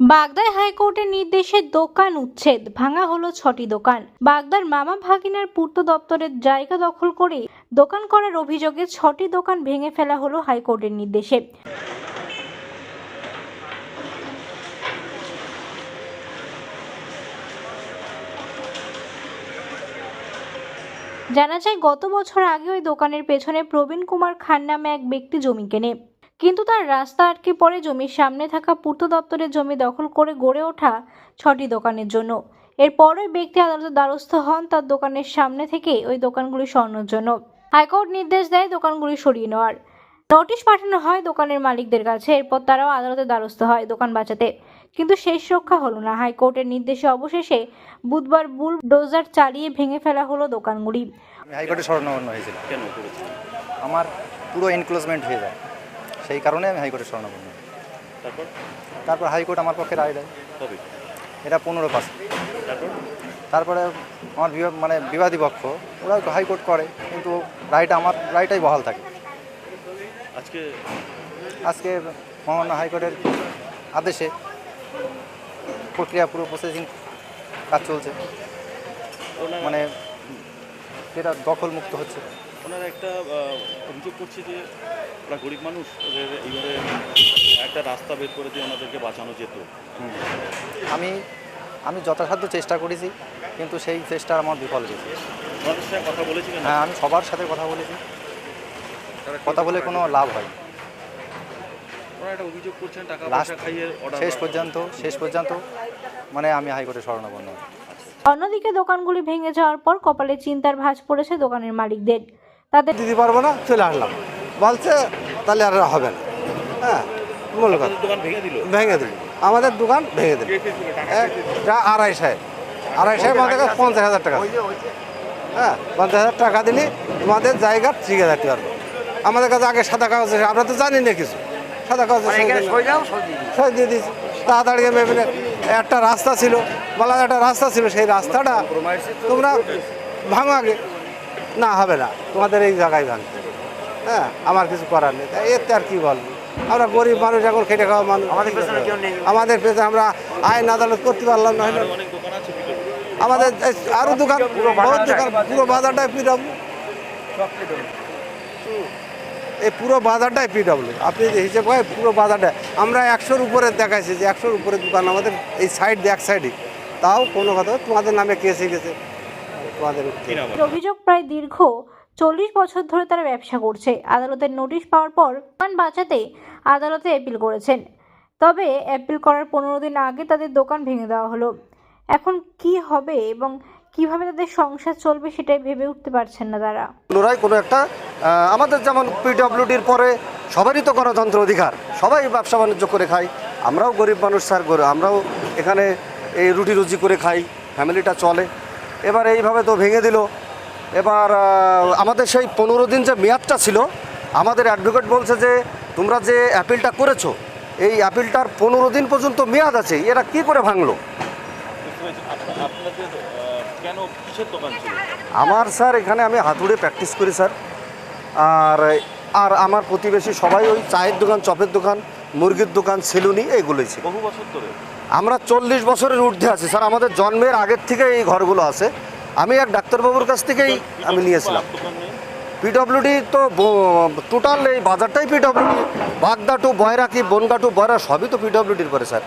বাগদায় হাইকোর্টের নির্দেশে দোকান উচ্ছেদ। ভাঙা হলো ছটি দোকান। বাগদার মামা ভাগিনার পূর্ত দপ্তরের জায়গা দখল করে দোকান করার অভিযোগে ছটি দোকান ভেঙে ফেলা হলো হাইকোর্টের নির্দেশে। জানা যায়, গত বছর আগে ওই দোকানের পেছনে প্রবীণ কুমার খান নামে এক ব্যক্তি জমি কেনে। কিন্তু তার রাস্তা আটকে পড়ে জমির সামনে থাকা পূর্ত দপ্তরের জমি দখল করে গড়ে ওঠা ছটি দোকানের জন্য। এরপর ওই ব্যক্তি আদালতের দ্বারস্থ হন তার দোকানের সামনে থেকে ওই দোকানগুলি সরানোর জন্য। হাইকোর্ট নির্দেশ দেয় দোকানগুলি সরিয়ে নেওয়ার। নোটিশ পাঠানো হয় দোকানের মালিকদের কাছে এরপর তারাও আদালতের দ্বারস্থ হয় দোকান বাঁচাতে। কিন্তু শেষ রক্ষা হলো না। হাইকোর্টের নির্দেশে অবশেষে বুধবার বুল ডোজার চালিয়ে ভেঙে ফেলা হলো দোকানগুলি। হাইকোর্টে শরণাপন্ন হয়েছিল কেন আমার পুরো এনক্লোজমেন্ট হয়ে যায়। সেই কারণে আমি হাইকোর্টে শরণাপন্ন হই। তারপর? তারপর হাইকোর্ট আমার পক্ষে রায় দেয়। কবে? এটা পনেরো পাস তারপর? তারপরে আমার মানে বিবাদী পক্ষ ওরা হাইকোর্ট করে কিন্তু রায়টা আমার রায়টাই বহাল থাকে। আজকে? আজকে মহামান্য হাইকোর্টের আদেশে প্রক্রিয়া পুরো প্রসেসিং কাজ চলছে। মানে যেটা দখল মুক্ত হচ্ছে। ওনারা একটা অভিযোগ করছে যে ওরা গরিব মানুষ ওদের এইভাবে একটা রাস্তা বের করে দিয়ে ওনাদেরকে বাঁচানো যেত। আমি আমি যথাসাধ্য চেষ্টা করেছি কিন্তু সেই চেষ্টা আমার বিফল গেছে কথা বলেছিলেন? হ্যাঁ আমি সবার সাথে কথা বলেছি। কথা বলে কোনো লাভ হয় শেষ পর্যন্ত শেষ পর্যন্ত মানে আমি হাইকোর্টে শরণাপন্ন। অন্যদিকে দোকানগুলি ভেঙে যাওয়ার পর কপালে চিন্তার ভাঁজ পড়েছে দোকানের মালিকদের। তাদের দিতে পারব না চলে আসলাম। বলছে তাহলে আর হবে না। হ্যাঁ মূল কথা। ভেঙে দিল? আমাদের দোকান ভেঙে দিল। এটা? আড়াইশায় আড়াইশায় আমাদের কাছে পঞ্চাশ হাজার টাকা হ্যাঁ পঞ্চাশ হাজার টাকা দিলে তোমাদের জায়গা ঠিক আছে পারব। আমাদের কাছে আগে সাদা কাগজ আছে, আমরা তো জানি না কিছু। সাদা কাগজ সই দিয়ে দিয়েছি। তাড়াতাড়ি একটা রাস্তা ছিল বলা একটা রাস্তা ছিল সেই রাস্তাটা তোমরা ভাঙো আগে। না হবে না। তোমাদের এই জায়গায় ভাঙতে। হ্যাঁ আমার কিছু করার নেই। তা এতে আর কি বলব আমরা গরিব মানুষ এখন খেটে খাওয়া মানুষ। আমাদের পেছনে আমরা আইন আদালত করতে পারলাম না আমাদের এই আরও দোকান বহুত দোকান পুরো বাজারটাই পিডব্লিউ এই পুরো বাজারটাই পিডব্লিউ আপনি যে হিসেব করেন পুরো বাজারটা। আমরা একশোর উপরে দেখাইছি যে একশোর উপরে দোকান আমাদের এই সাইড এক সাইডে। তাও কোনো কথা তোমাদের নামে কেসে গেছে। তোমাদের অভিযোগ প্রায় দীর্ঘ। চল্লিশ বছর ধরে তারা ব্যবসা করছে। আদালতের নোটিশ পাওয়ার পর দোকান বাঁচাতে আদালতে অ্যাপিল করেছেন। তবে অ্যাপিল করার পনেরো দিন আগে তাদের দোকান ভেঙে দেওয়া হলো। এখন কি হবে এবং কীভাবে তাদের সংসার চলবে সেটাই ভেবে উঠতে পারছেন না তারা। পুনরায় কোনো একটা আমাদের যেমন পিডব্লিউডির পরে সবারই তো গণতন্ত্র অধিকার, সবাই ব্যবসা বাণিজ্য করে খাই আমরাও গরিব মানুষ স্যার করে আমরাও এখানে এই রুটি রুজি করে খাই ফ্যামিলিটা চলে। এবার এইভাবে তো ভেঙে দিল। এবার আমাদের সেই পনেরো দিন যে মেয়াদটা ছিল আমাদের অ্যাডভোকেট বলছে যে তোমরা যে অ্যাপিলটা করেছ এই অ্যাপিলটার পনেরো দিন পর্যন্ত মেয়াদ আছে এরা কি করে ভাঙলো? আমার স্যার এখানে আমি হাতুড়ে প্র্যাকটিস করি স্যার। আর আর আমার প্রতিবেশী সবাই ওই চায়ের দোকান চপের দোকান মুরগির দোকান সেলুনি এইগুলোই ছিল। বহু বছর ধরে? আমরা চল্লিশ বছরের ঊর্ধ্বে আছি। স্যার আমাদের জন্মের আগের থেকে এই ঘরগুলো আছে। আমি এক ডাক্তারবাবুর কাছ থেকেই আমি নিয়েছিলাম। পিডব্লিউডি তো টোটাল এই বাজারটাই পিডব্লিউডি বাগদা টু বয়রা কি বনগা টু বয়রা সবই তো পিডব্লিউডির পরে স্যার।